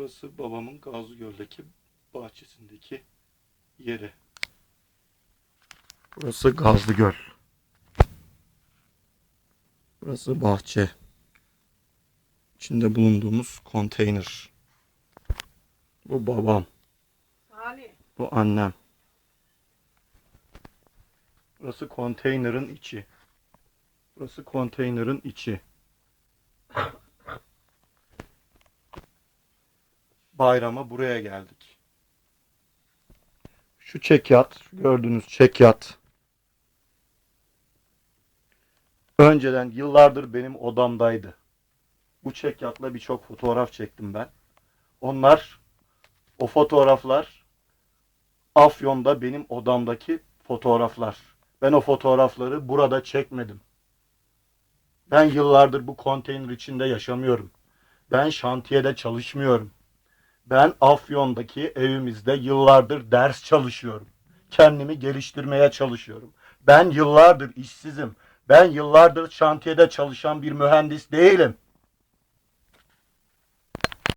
Burası babamın Gazlıgöl'deki bahçesindeki yeri. Burası Gazlıgöl. Burası bahçe. İçinde bulunduğumuz konteyner. Bu babam. Salih. Bu annem. Burası konteynerin içi. Burası konteynerin içi. Bayrama buraya geldik. Şu çekyat, şu gördüğünüz çekyat. Önceden yıllardır benim odamdaydı. Bu çekyatla birçok fotoğraf çektim ben. Onlar, o fotoğraflar Afyon'da benim odamdaki fotoğraflar. Ben o fotoğrafları burada çekmedim. Ben yıllardır bu konteyner içinde yaşamıyorum. Ben şantiyede çalışmıyorum. Ben Afyon'daki evimizde yıllardır ders çalışıyorum. Kendimi geliştirmeye çalışıyorum. Ben yıllardır işsizim. Ben yıllardır şantiyede çalışan bir mühendis değilim.